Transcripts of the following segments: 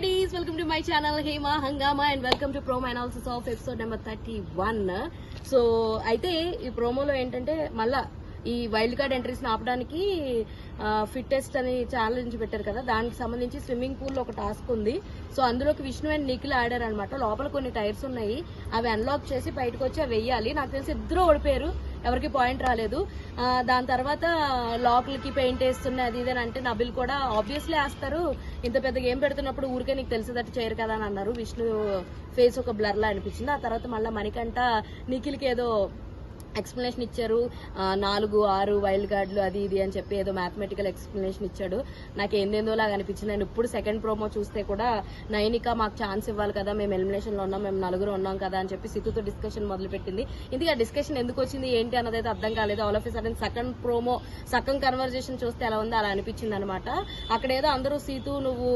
Welcome to my channel Hema Hungama and welcome to promo analysis of episode number thirty one so అయితే ఈ ప్రోమోలో ఏంటంటే మళ్ళా ఈ వైల్డ్ కార్డ్ ఎంట్రీస్ని ఆపడానికి ఫిట్టెస్ట్ అని ఛాలెంజ్ పెట్టారు కదా. దానికి సంబంధించి స్విమ్మింగ్ పూల్ ఒక టాస్క్ ఉంది. సో అందులోకి విష్ణు అండ్ నిఖిల్ ఆడారు అనమాట లోపల కొన్ని టైర్స్ ఉన్నాయి. అవి అన్లాక్ చేసి బయటకు వచ్చి అవి వెయ్యాలి నాకు తెలిసి ఇద్దరు ఓడిపోయారు. ఎవరికి పాయింట్ రాలేదు. దాని తర్వాత లోపలికి పెయింట్ వేస్తున్న అది ఇది అని అంటే నబిల్ కూడా ఆబ్వియస్లీ వేస్తారు. ఇంత పెద్ద గేమ్ పెడుతున్నప్పుడు ఊరికే నీకు తెలిసేటట్టు చేయరు కదా అని అన్నారు. విష్ణు ఫేస్ ఒక బ్లర్ లా అనిపించింది. ఆ తర్వాత మళ్ళీ మణికంట నిఖిల్కి ఏదో ఎక్స్ప్లెనేషన్ ఇచ్చారు. నాలుగు ఆరు వైల్డ్ కార్డులు అది ఇది అని చెప్పి ఏదో మ్యాథమెటికల్ ఎక్స్ప్లెనేషన్ ఇచ్చాడు. నాకు ఏందేందో లాగా అనిపించింది. నేను ఇప్పుడు సెకండ్ ప్రోమో చూస్తే కూడా నైనిక మాకు ఛాన్స్ ఇవ్వాలి కదా మేము ఎలిమినేషన్లో ఉన్నాం మేము నలుగురు ఉన్నాం కదా అని చెప్పి సితుతో డిస్కషన్ మొదలు పెట్టింది ఇందుకు ఆ డిస్కషన్ ఎందుకు వచ్చింది ఏంటి అన్నది అయితే అర్థం కాలేదు. All of sudden second promo సగం కన్వర్జేషన్ చూస్తే ఎలా ఉందో అలా అనిపించింది అనమాట అక్కడ ఏదో అందరూ సీతు నువ్వు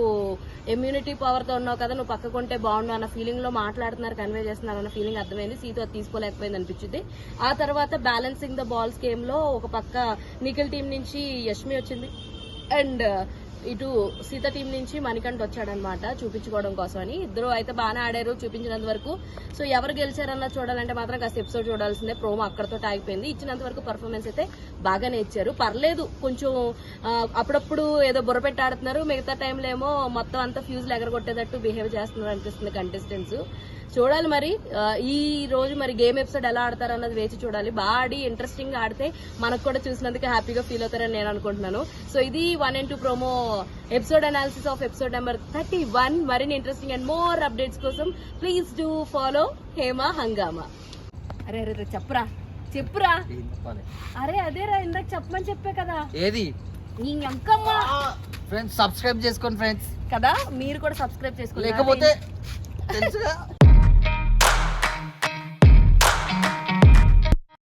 ఇమ్యూనిటీ పవర్తో ఉన్నావు కదా నువ్వు పక్కకుంటే బాగుండు అన్న ఫీలింగ్లో మాట్లాడుతున్నారు కన్వే చేస్తున్నారు అన్న ఫీలింగ్ అర్థమైంది. సీతు అది తీసుకోలేకపోయింది అనిపించింది. ఆ తర్వాత తర్వాత బ్యాలెన్సింగ్ ద బాల్స్ గేమ్లో ఒక పక్క నిఖిల్ టీం నుంచి యష్మి వచ్చింది. అండ్ ఇటు సీత టీం నుంచి మణికంఠ వచ్చాడనమాట చూపించుకోవడం కోసం అని ఇద్దరు అయితే బాగానే ఆడారు చూపించినంత వరకు. సో ఎవరు గెలిచారన్న చూడాలంటే మాత్రం కాస్త ఎపిసోడ్ చూడాల్సిందే. ప్రోమో అక్కడతో ఆగిపోయింది ఇచ్చినంత వరకు పర్ఫార్మెన్స్ అయితే బాగానే ఇచ్చారు. పర్లేదు కొంచెం అప్పుడప్పుడు ఏదో బుర్రపెట్టి ఆడుతున్నారు. మిగతా టైంలో ఏమో మొత్తం అంతా ఫ్యూజ్లు ఎగరగొట్టేటట్టు బిహేవ్ చేస్తున్నారు అనిపిస్తుంది కంటెస్టెంట్స్ చూడాలి మరి. ఈ రోజు మరి గేమ్ ఎపిసోడ్ ఎలా ఆడతారు అన్నది వేచి చూడాలి. బాగా ఆడి ఇంట్రెస్టింగ్ ఆడితే మనకు కూడా చూసినందుకు హ్యాపీగా ఫీల్ అవుతారని నేను అనుకుంటున్నాను. సో ఇది one and two promo episode analysis of episode number thirty one మరిన్ని ఇంట్రెస్టింగ్ అండ్ మోర్ అప్డేట్స్ కోసం please do follow Hema Hungama అరే అరే చెప్పురా. చెప్పురా. అరే అదేరా ఇందాక చెప్పమని చెప్పే కదా. ఏది? నీ అంకమ్మ. ఫ్రెండ్స్ సబ్స్క్రైబ్ చేసుకోండి ఫ్రెండ్స్ కదా మీరు కూడా సబ్స్క్రైబ్ చేసుకోండి. లేకపోతే తెలుసుగా?